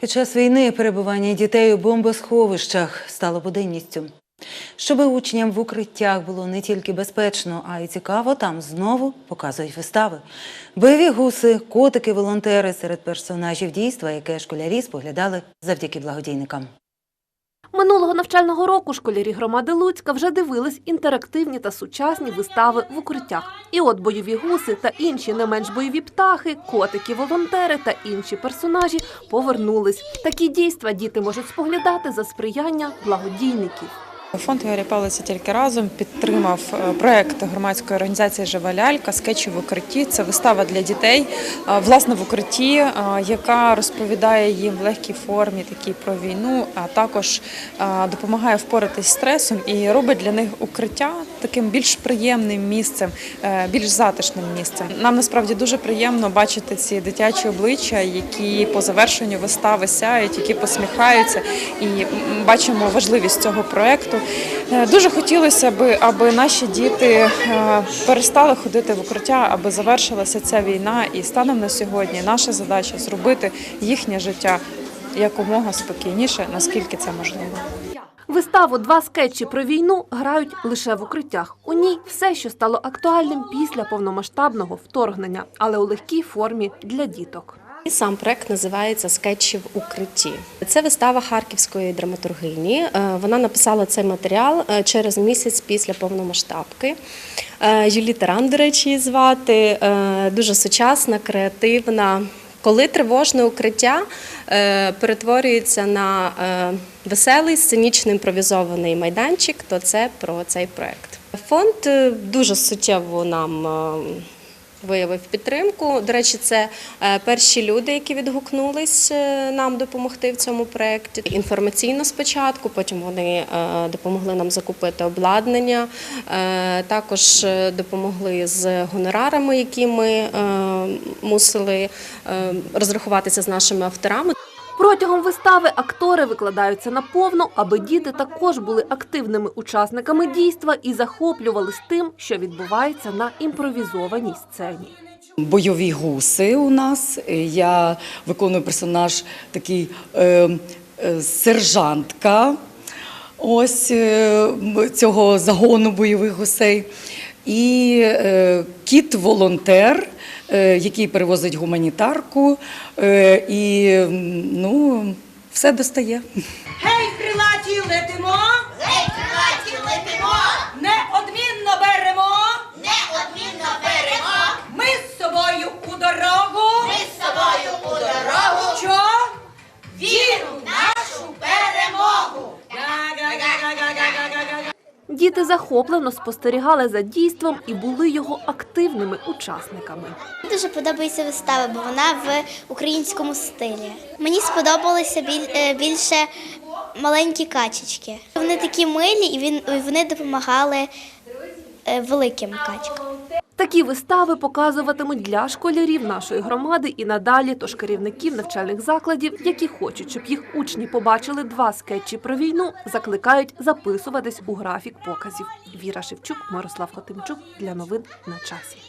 Під час війни перебування дітей у бомбосховищах стало буденністю. Щоби учням в укриттях було не тільки безпечно, а й цікаво, там знову показують вистави. Бойові гуси, котики, волонтери серед персонажів дійства, яке школярі споглядали завдяки благодійникам. Минулого навчального року школярі громади Луцька вже дивились інтерактивні та сучасні вистави в укриттях. І от бойові гуси та інші не менш бойові птахи, котики, волонтери та інші персонажі повернулись. Такі дійства діти можуть споглядати за сприяння благодійників. Фонд Ігоря Павловича тільки разом підтримав е, проект громадської організації Жива лялька скетчі в укритті. Це вистава для дітей, власне в укритті, яка розповідає їм в легкій формі такі про війну, а також допомагає впоратись з стресом і робить для них укриття таким більш приємним місцем, е, більш затишним місцем. Нам насправді дуже приємно бачити ці дитячі обличчя, які по завершенню вистави сяють, які посміхаються, і бачимо важливість цього проекту. Е, Дуже хотілося б, аби наші діти е, перестали ходити в укриття, аби завершилася ця війна. І станом на сьогодні наша задача зробити їхнє життя якомога спокійніше, наскільки це можливо. Виставу Два скетчі про війну грають лише в укриттях. У ній все, що стало актуальним після повномасштабного вторгнення, але у легкій формі для діток. Сам проект називається Скетчі в укритті. Це вистава харківської драматургині. Е, Вона написала цей матеріал е, через місяць після повномасштабки. Е, Юлі Таран, до речі, її звати дуже сучасна, креативна. Коли тривожне укриття е, перетворюється на е, веселий сценічно імпровізований майданчик, то це про цей проект. Фонд е, дуже суттєво нам. виявив підтримку. До речі, це перші люди, які відгукнулись нам допомогти в цьому проєкті. Інформаційно спочатку, потім вони допомогли нам закупити обладнання, також допомогли з гонорарами, які ми мусили е, розрахуватися з нашими авторами. Протягом вистави актори викладаються наповну, аби діти також були активними учасниками дійства і захоплювались тим, що відбувається на імпровізованій сцені. бойові гуси у нас. Я виконую персонаж такий е, е, сержантка ось е, цього загону бойових гусей. І е, кіт-волонтер, е, який перевозить гуманітарку, е, і ну, все достає. Гей, крилаті, летимо, Гей, крилаті летимо, неодмінно беремо, неодмінно беремо, ми з собою у дорогу, ми з собою у дорогу, що віру в нашу перемогу. Га-га-га-га-га-га-га-га. Діти захоплено спостерігали за дійством і були його активними учасниками. Мені дуже подобається вистава, бо вона в українському стилі. Мені сподобалися е, більше маленькі качечки. Вони такі милі, і він вони допомагали е, великим качкам. Такі вистави показуватимуть для школярів нашої громади і надалі, тож керівників навчальних закладів, які хочуть, щоб їх учні побачили два скетчі про війну, закликають записуватись у графік показів. Віра Шевчук, Мирослав Хотимчук для новин на часі.